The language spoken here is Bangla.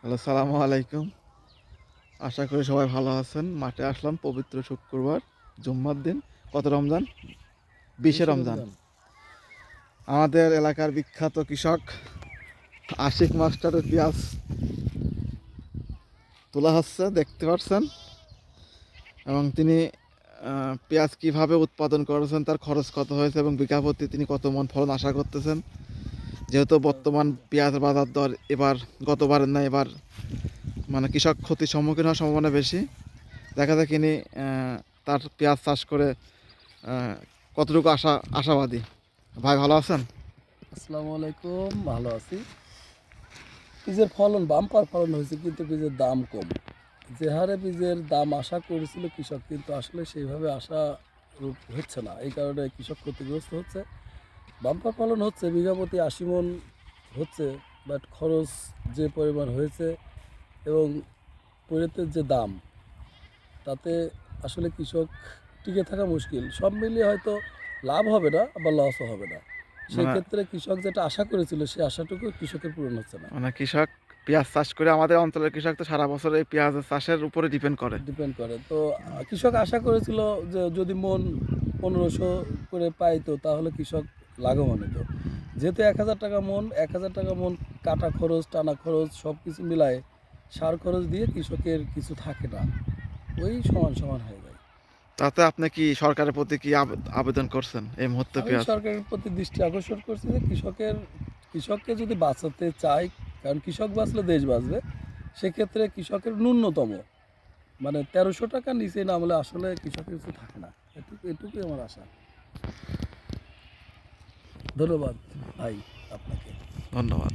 হ্যালো সালামু আলাইকুম। আশা করি সবাই ভালো আছেন। মাঠে আসলাম পবিত্র শুক্রবার জুম্মার দিন। কত রমজান? বিশে রমজান। আমাদের এলাকার বিখ্যাত কৃষক আশিক মাস্টারের পেঁয়াজ তোলা হচ্ছে দেখতে পাচ্ছেন এবং তিনি পেঁয়াজ কীভাবে উৎপাদন করেছেন তার খরচ কত হয়েছে এবং বিঘাপতি তিনি কত মন ফলন আশা করতেছেন? যেহেতু বর্তমান পেঁয়াজ বাজার দর এবার গতবারের না এবার মানে কৃষক ক্ষতির সম্মুখীন হওয়ার সম্ভাবনা বেশি। দেখা যায় তিনি তার পেঁয়াজ চাষ করে কতটুকু আশা, আশাবাদী। ভাই, ভালো আছেন? আসসালামু আলাইকুম, ভালো আছি। বীজের ফলন, বাম্পার ফলন হয়েছে কিন্তু বীজের দাম কম। যে হারে বীজের দাম আশা করেছিল কৃষক, কিন্তু আসলে সেইভাবে আশা হচ্ছে না। এই কারণে কৃষক ক্ষতিগ্রস্ত হচ্ছে। বাম্পার ফলন হচ্ছে বিঘা প্রতি আশি মন হচ্ছে বাট খরচ যে পরিমাণ হয়েছে এবং পরিতের যে দাম তাতে আসলে কৃষক টিকে থাকা মুশকিল। সব মিলিয়ে হয়তো লাভ হবে না আবার লসও হবে না। সেক্ষেত্রে কৃষক যেটা আশা করেছিল সেই আশাটুকু কৃষকের পূরণ হচ্ছে না। মানে কৃষক পেঁয়াজ চাষ করে আমাদের অঞ্চলের কৃষক তো সারা বছর এই পেঁয়াজ চাষের উপরে ডিপেন্ড করে। ডিপেন্ড করে। তো কৃষক আশা করেছিল যে যদি মন পনেরোশো করে পাইতো তাহলে কৃষক লাভবান হতো যেহেতু এক হাজার টাকা মন এক হাজার টাকা মন কাটা খরচ টানা খরচ সব কিছু মিলায় সার খরচ দিয়ে কৃষকের কিছু থাকে না। ওই সমান সমান হয়ে যায়। তাতে আপনি কি সরকারের প্রতি কি আবেদন করছেন এই মুহূর্তে সরকারের প্রতি দৃষ্টি আকর্ষণ করছি যে কৃষকের কৃষককে যদি বাঁচাতে চাই কারণ কৃষক বাঁচলে দেশ বাঁচবে সেক্ষেত্রে কৃষকের ন্যূনতম মানে তেরোশো টাকা নিচে নামলে আসলে কৃষকের কিছু থাকে না। এটুকু এটুকুই আমার আশা। ধন্যবাদ ভাই আপনাকে। ধন্যবাদ।